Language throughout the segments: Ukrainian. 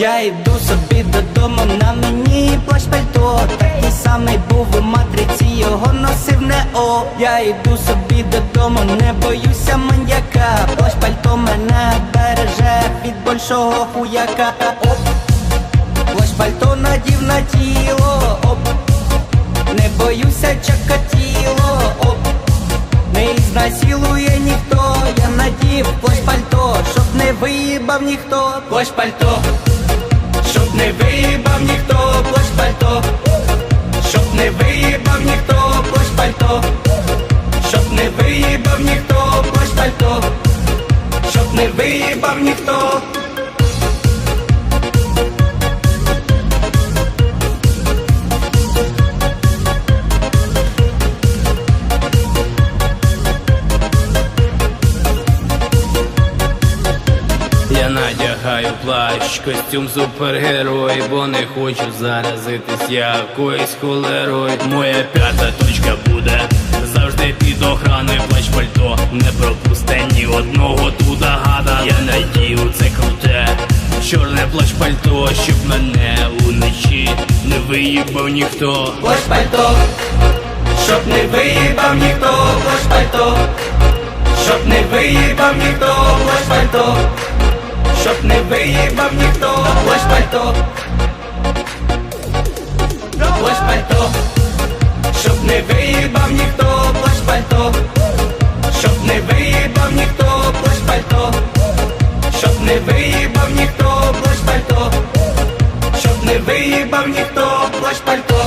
Я йду собі додому, на мені плащ пальто. Такий самий був у матриці, його носив Нео Я йду собі додому, не боюся маньяка. Плащ пальто мене береже від большого хуяка. Оп, плащ пальто надів на тіло. Оп, не боюся чакатіло. Оп, не ізнасилує ніхто, я надів плащ пальто, щоб не виїбав ніхто, плащ пальто, не виїбав ніхто, плащ пальто, щоб не виїбав ніхто, плащ пальто, щоб не виїбав ніхто, плащ пальто, щоб не виїбав ніхто. Надягаю плащ, костюм супергерой, бо не хочу заразитись якоюсь холерою. Моя п'ята точка буде завжди під охраною плащ пальто. Не пропусте ні одного туда гада. Я надію це круте, чорне плащ пальто, щоб мене уночі не виїбав ніхто. Плащ пальто, щоб не виїбав ніхто, плащ пальто, щоб не виїбав ніхто, плащ пальто, щоб не виїбав ніхто, плащ пальто, плащ пальто, щоб не виїбав ніхто, плащ пальто, щоб не виїбав ніхто, плащ пальто, щоб не виїбав ніхто, плащ пальто, щоб не виїбав ніхто, плащ пальто.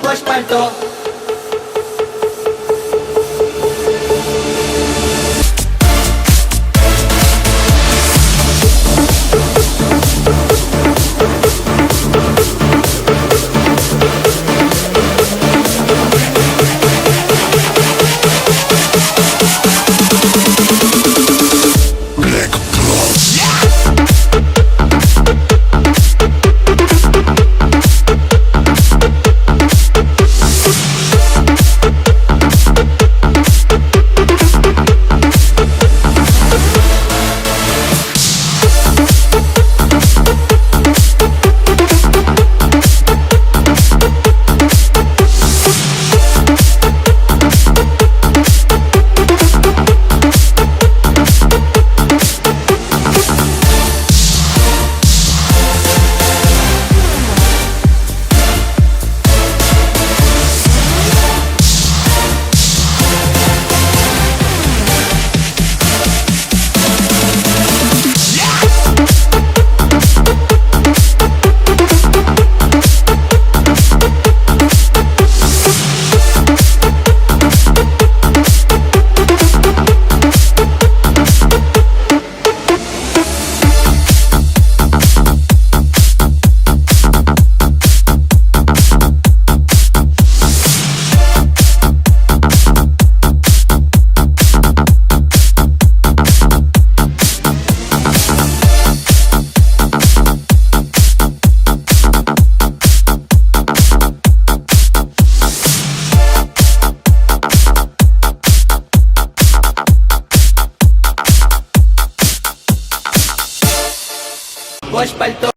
Плащ пальто. Плащ пальто.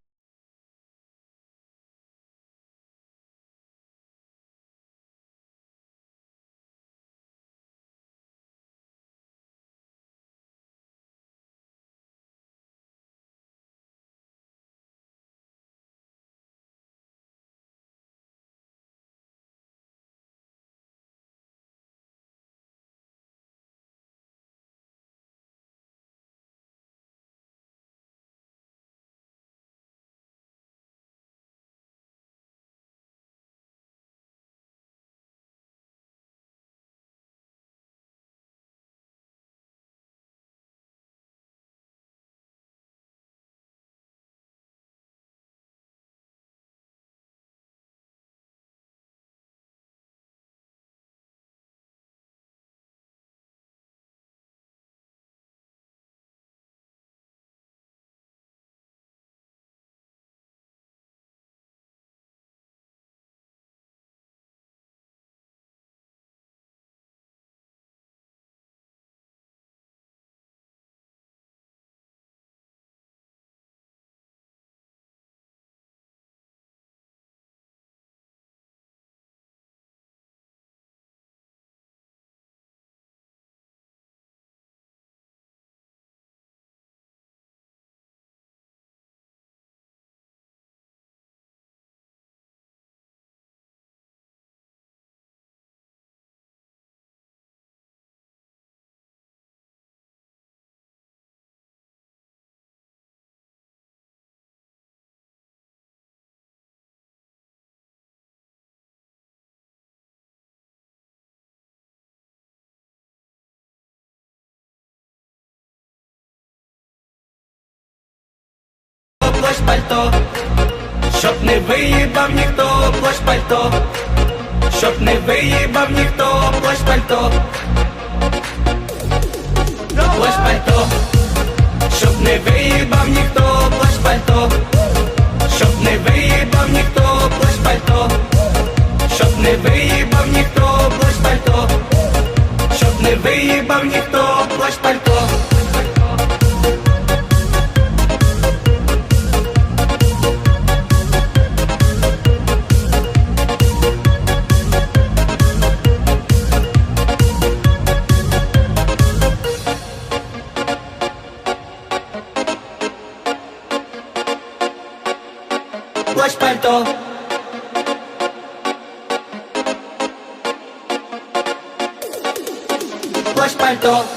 Плащ плащ пальто, щоб не виїбав ніхто, плащ пальто, щоб не виїбав ніхто, плащ пальто, плащ пальто, щоб не виїбав ніхто, плащ пальто, щоб не виїбав ніхто, плащ пальто, щоб не виїбав ніхто, плащ пальто, щоб не виїбав ніхто, плащ пальто. Плащ пальто. Плащ пальто.